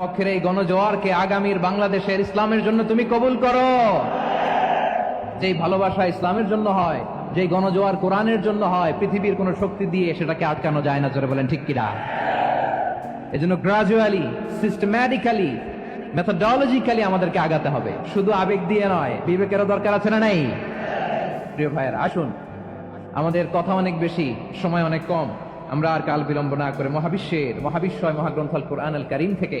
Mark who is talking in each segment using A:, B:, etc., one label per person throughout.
A: পক্ষের এই গণজোয়ারকে আগামীর বাংলাদেশের ইসলামের জন্য তুমি কবুল করো। যেই ভালোবাসা ইসলামের জন্য হয়, যেই গণজোয়ার কোরআনের জন্য হয়, পৃথিবীর কোন শক্তি দিয়ে সেটাকে আটকানো যায় না বলেন, ঠিক কিনা? এজন্য গ্রাজুয়ালি সিস্টেম্যাটিক্যালি মেথোডলজিক্যালি আমাদেরকে আগাতে হবে। শুধু আবেগ দিয়ে নয়, বিবেকেরও দরকার আছে না নাই? প্রিয় ভাইয়ের, আসুন। আমাদের কথা অনেক বেশি, সময় অনেক কম। আমরা আর কাল বিলম্ব না করে মহাবিশ্বের, মহাবিশ্বয় মহাগ্রন্থ আল কোরআন আল করিম থেকে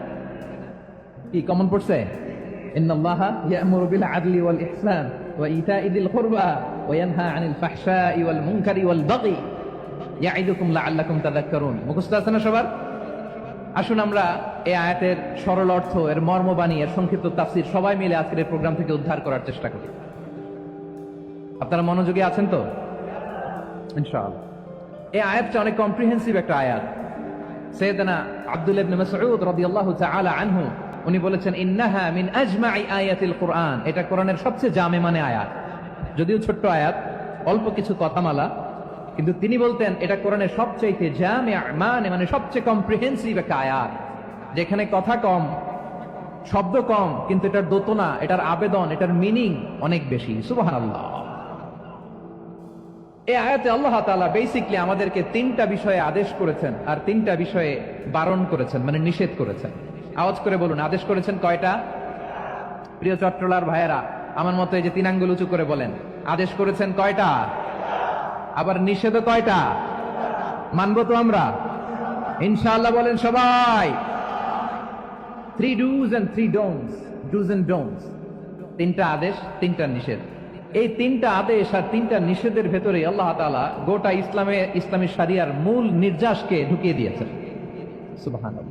A: কি কমন পড়ছে? আদলি ওয়াল আছে না আসুন আমরা আয়াতের সরল অর্থ, এর সংক্ষিপ্ত সবাই মিলে আজকের প্রোগ্রাম থেকে উদ্ধার করার চেষ্টা করি। আপনারা মনোযোগী আছেন তো? ইনশাআল্লাহ। এই আয়াতটা অনেক কম্প্রিহেন্সিভ একটা আয়াত। সৈয়দনা আব্দুল আনহু উনি বলেছেন, ইন্নাহা মিন আজমাই আয়াতিল কোরআন। এটা কোরআনের সবচেয়ে জামে মানে আয়াত। যদিও ছোট্ট আয়াত, অল্প কিছু কথামালা, কিন্তু তিনি বলতেন, এটা কোরআনের সবচেয়ে জামে মানে মানে সবচেয়ে কম্প্রিহেন্সিভ একটা আয়াত। যেখানে কথা কম, শব্দ কম, কিন্তু এটার দোতনা, এটার আবেদন, এটার মিনিং অনেক বেশি। সুবহানাল্লাহ। এই আয়াতে আল্লাহ তাআলা বেসিকলি আমাদেরকে তিনটা বিষয়ে আদেশ করেছেন, আর তিনটা বিষয়ে বারণ করেছেন মানে নিষেধ করেছেন। আওয়াজ করে বলুন, আদেশ করেছেন কয়টা? প্রিয় চট্টলার ভাইয়েরা, আমার মতো এই যে তিন আঙ্গুল উঁচু করে বলেন, আদেশ করেছেন কয়টা? আবার নিষেধও কয়টা? মানব তো আমরা। ইনশাআল্লাহ বলেন সবাই। Three dos and three don'ts dos and don'ts তিনটা আদেশ, তিনটা নিষেধ। এই তিনটা আদেশ আর তিনটা নিষেধের ভেতরে আল্লাহ তাআলা গোটা ইসলামে, ইসলামী সারিয়ার মূল নির্যাসকে ঢুকিয়ে দিয়েছেন। সুবহানাল্লাহ।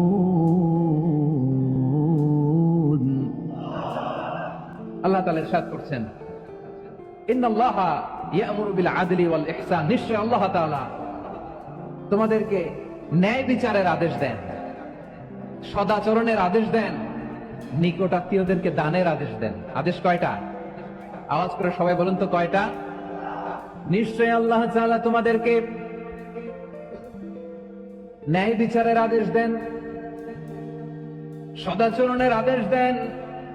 A: আল্লাহ তাআলা ইরশাদ করছেন। নিশ্চয় আল্লাহ তোমাদেরকে ন্যায় বিচারের আদেশ দেন, সদাচরণের আদেশ দেন নিকট আত্মীয়দেরকে দানের আদেশ দেন। আদেশ কয়টা? আওয়াজ করে সবাই বলুন তো কয়টা? নিশ্চয় আল্লাহ তাআলা তোমাদেরকে ন্যায় বিচারের আদেশ দেন, সদাচরণের আদেশ দেন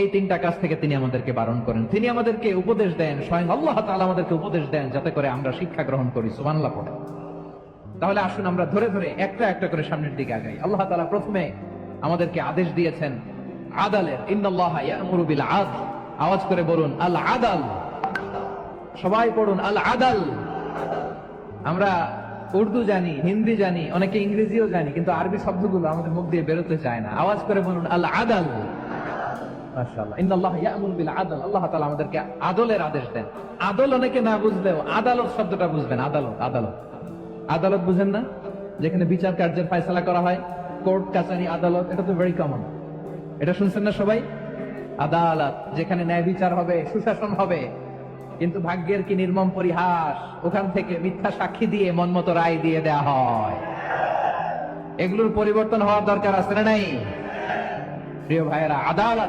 A: এই তিনটা কাজ থেকে তিনি আমাদেরকে বারণ করেন। তিনি আমাদেরকে উপদেশ দেন, স্বয়ং আল্লাহ তাআলা আমাদেরকে উপদেশ দেন যাতে করে আমরা শিক্ষা গ্রহণ করি। সুবহানাল্লাহ পড়ে তাহলে আসুন আমরা ধরে ধরে একটা একটা করে সামনের দিকে আগাই। আল্লাহ তালা প্রথমে আমাদেরকে আদেশ দিয়েছেন, আদালের বিল আদল আওয়াজ করে বলুন আল আদাল সবাই পড়ুন আল আদাল আমরা উর্দু জানি, হিন্দি জানি, অনেকে ইংরেজিও জানি, কিন্তু আরবি শব্দগুলো আমাদের মুখ দিয়ে বেরোতে চায় না। আওয়াজ করে বলুন আল আদাল মাশাআল্লাহ। ইন্নাল্লাহ ইয়ামুরু বিল আল্লাহ তাআলা আমাদেরকে আদলের আদেশ দেন। আদল অনেকে না বুঝলেও আদালত শব্দটা বুঝবেন। আদালত আদালত। আদালত বুঝেন না? যেখানে বিচার কার্যের ফয়সালা করা হয়, কোর্ট, কাছারি, আদালত, এটা তো ভেরি কমন এটা শুনছেন না সবাই? আদালত, যেখানে ন্যায় বিচার হবে, সুশাসন হবে। কিন্তু ভাগ্যের কি নির্মম পরিহাস? ওখান থেকে মিথ্যা সাক্ষী দিয়ে মনমতো রায় দিয়ে দেয়া হয়। এগুলোর পরিবর্তন হওয়ার দরকার আছে না নাই? প্রিয় ভাইয়েরা, আদালত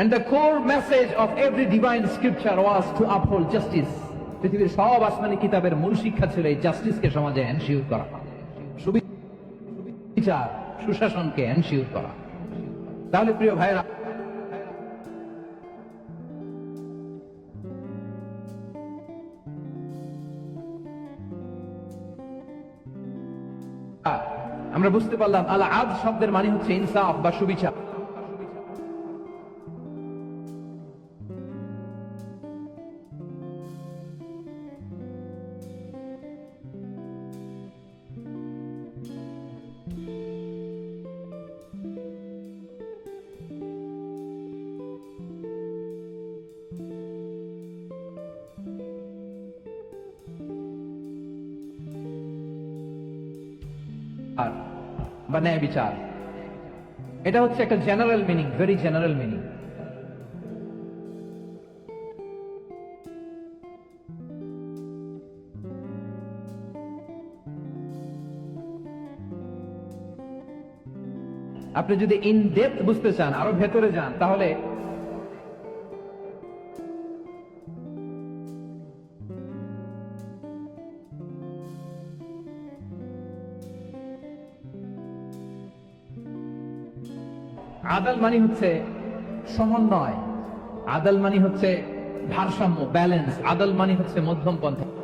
A: And the core message of every divine scripture was to uphold justice. পৃথিবীর সব আসমানি কিতাবের মূল শিক্ষা ছিল এই জাস্টিসকে সমাজে এনশিওর করা। সুবিচার, সুশাসনকে এনশিওর করা। তাহলে প্রিয় ভাইরা আমরা বুঝতে পারলাম আল আদ শব্দের মানে হচ্ছে ইনসাফ বা সুবিচার। আর, বা ন্যায় বিচার। এটা হচ্ছে একটা general meaning very general meaning আপনি যদি ইন ডেপথ বুঝতে চান, আরও ভেতরে যান, তাহলে আদাল মানে হচ্ছে সমন্বয়। আদাল মানি হচ্ছে ভারসাম্য ব্যালেন্স আদাল মানে হচ্ছে মধ্যম পন্থা।